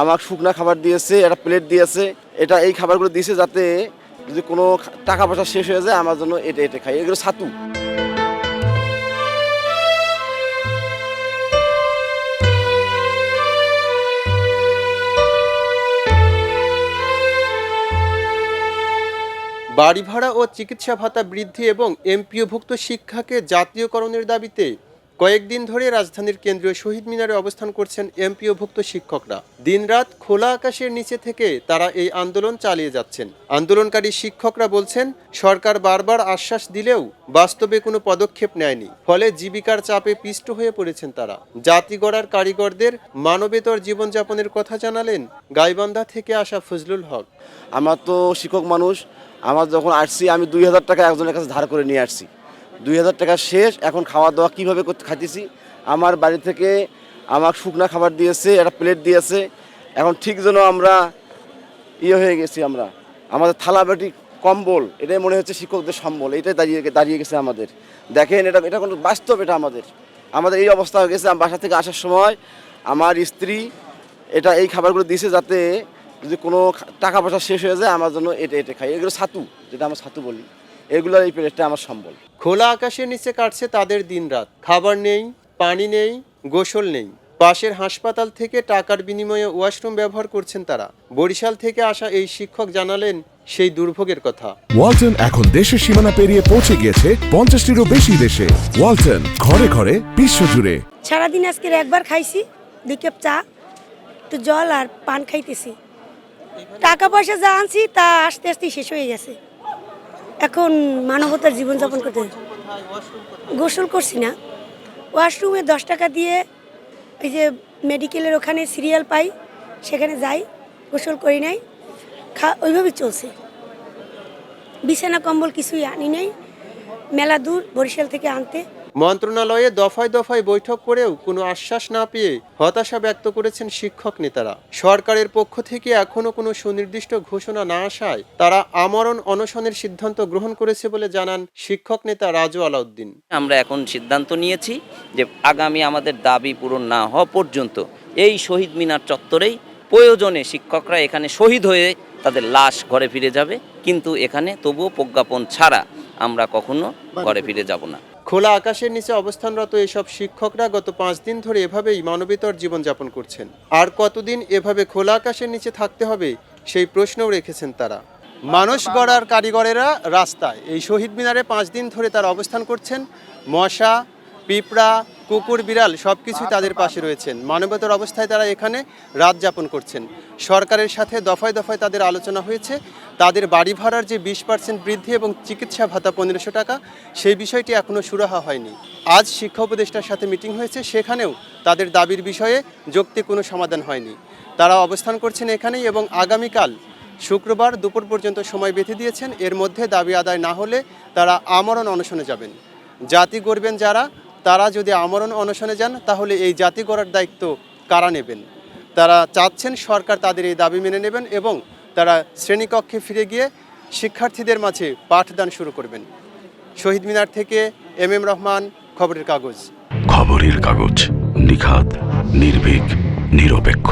আমার শুকনা খাবার দিয়েছে, একটা প্লেট দিয়েছে, এটা এই খাবারগুলো দিয়েছে যাতে যদি কোনো টাকা পয়সা শেষ হয়ে যায়, আমার জন্য এটা এটা খাই। এগুলো ছাতু। বাড়ি ভাড়া ও চিকিৎসা ভাতা বৃদ্ধি এবং এমপিওভুক্ত শিক্ষাকে জাতীয়করণের দাবিতে কয়েকদিন ধরে রাজধানীর কেন্দ্রীয় শহীদ মিনারে অবস্থান করছেন এমপিওভুক্ত শিক্ষকরা। দিনরাত খোলা আকাশের নিচে থেকে তারা এই আন্দোলন চালিয়ে যাচ্ছেন। আন্দোলনকারী শিক্ষকরা বলছেন, সরকার বারবার আশ্বাস দিলেও বাস্তবে কোনো পদক্ষেপ নেয়নি। ফলে জীবিকার চাপে পিষ্ট হয়ে পড়েছেন তারা। জাতি গড়ার কারিগরদের মানবেতর জীবনযাপনের কথা জানালেন গাইবান্ধা থেকে আসা ফজলুল হক। আমার তো শিক্ষক মানুষ, আমার যখন আসছি আমি দুই হাজার টাকা একজনের কাছে ধার করে নিয়ে আসছি। দুই হাজার টাকা শেষ, এখন খাওয়া দাওয়া কীভাবে করতে খাইতেছি? আমার বাড়ি থেকে আমার শুকনা খাবার দিয়েছে, একটা প্লেট দিয়েছে। এখন ঠিক যেন আমরা ইয়ে হয়ে গেছি আমরা। আমাদের থালা বাটি কম্বল, এটাই মনে হচ্ছে শিক্ষকদের সম্বল, এটাই দাঁড়িয়ে দাঁড়িয়ে গেছে আমাদের। দেখেন, এটা এটা কোনো বাস্তব, এটা আমাদের। আমাদের এই অবস্থা হয়ে গেছে, বাসা থেকে আসার সময় আমার স্ত্রী এটা, এই খাবারগুলো দিয়েছে যাতে যদি কোনো টাকা পয়সা শেষ হয়ে যায়, আমার জন্য এটা এটা খাই। এগুলো ছাতু, যেটা আমরা ছাতু বলি। এগুলো এই প্লেটটা আমার সম্বল। খোলা আকাশের নিচে কাটছে তাদের দিনরাত। খাবার নেই পানি নেই গোসল নেই। পাশের হাসপাতাল থেকে টাকার বিনিময়ে ওয়াশরুম ব্যবহার করছেন তারা। বরিশাল থেকে আসা এই শিক্ষক জানালেন সেই দুর্ভোগের কথা। ওয়ালটন এখন দেশের সীমানা পেরিয়ে পৌঁছে গিয়েছে পঞ্চাশটিরও বেশি দেশে। ওয়ালটন ঘরে ঘরে বিশ্বজুড়ে সারাদিন আজকের একবার খাইছি দুই কাপ চা তো জল আর পান খাইতেছি। টাকা পয়সা যা আনছি তা আস্তে আস্তে শেষ হয়ে গেছে। এখন মানবতার জীবনযাপন করতে গোসল করছি না। ওয়াশরুমে দশ টাকা দিয়ে এই যে মেডিকেলের ওখানে সিরিয়াল পাই, সেখানে যাই, গোসল করি নাই। খা ওইভাবেই চলছে। বিছানা, কম্বল কিছুই আনি নাই। মেলা দূর বরিশাল থেকে আনতে। মন্ত্রণালয়ে দফায় দফায় বৈঠক করেও কোনো আশ্বাস না পেয়ে হতাশা ব্যক্ত করেছেন শিক্ষক নেতারা। সরকারের পক্ষ থেকে এখনও কোনো সুনির্দিষ্ট ঘোষণা না আসায় তারা আমরণ অনশনের সিদ্ধান্ত গ্রহণ করেছে বলে জানান শিক্ষক নেতা রাজু আলাউদ্দিন। আমরা এখন সিদ্ধান্ত নিয়েছি যে আগামী আমাদের দাবি পূরণ না হওয়া পর্যন্ত এই শহীদ মিনার চত্বরেই প্রয়োজনে শিক্ষকরা এখানে শহীদ হয়ে তাদের লাশ ঘরে ফিরে যাবে। কিন্তু এখানে তবুও প্রজ্ঞাপন ছাড়া আমরা কখনো ঘরে ফিরে যাব না। খোলা আকাশের নিচে অবস্থানরত এসব শিক্ষকরা গত পাঁচ দিন ধরে এভাবেই মানবেতর জীবনযাপন করছেন। আর কতদিন এভাবে খোলা আকাশের নিচে থাকতে হবে, সেই প্রশ্নও রেখেছেন তারা। মানুষ গড়ার কারিগরেরা রাস্তায় এই শহীদ মিনারে পাঁচ দিন ধরে তারা অবস্থান করছেন। মশা, পিঁপড়া কুকুর, বিড়াল সব কিছুই তাদের পাশে রয়েছেন। মানবতার অবস্থায় তারা এখানে রাত যাপন করছেন। সরকারের সাথে দফায় দফায় তাদের আলোচনা হয়েছে। তাদের বাড়ি ভাড়ার যে বিশ পার্সেন্ট বৃদ্ধি এবং চিকিৎসা ভাতা পনেরোশো টাকা, সেই বিষয়টি এখনও সুরাহা হয়নি। আজ শিক্ষা উপদেষ্টার সাথে মিটিং হয়েছে, সেখানেও তাদের দাবির বিষয়ে যৌক্তিক কোনো সমাধান হয়নি। তারা অবস্থান করছেন এখানেই এবং আগামীকাল শুক্রবার দুপুর পর্যন্ত সময় বেঁধে দিয়েছেন। এর মধ্যে দাবি আদায় না হলে তারা আমরণ অনশনে যাবেন। জাতি গড়বেন যারা তারা যদি আমরণ অনশনে যান, তাহলে এই জাতি গড়ার দায়িত্ব কারা নেবেন? তারা চাচ্ছেন সরকার তাদের এই দাবি মেনে নেবেন এবং তারা শ্রেণীকক্ষে ফিরে গিয়ে শিক্ষার্থীদের মাঝে পাঠদান শুরু করবেন। শহীদ মিনার থেকে এম এম রহমান, খবরের কাগজ। খবরের কাগজ নিখাত, নির্ভীক, নিরপেক্ষ।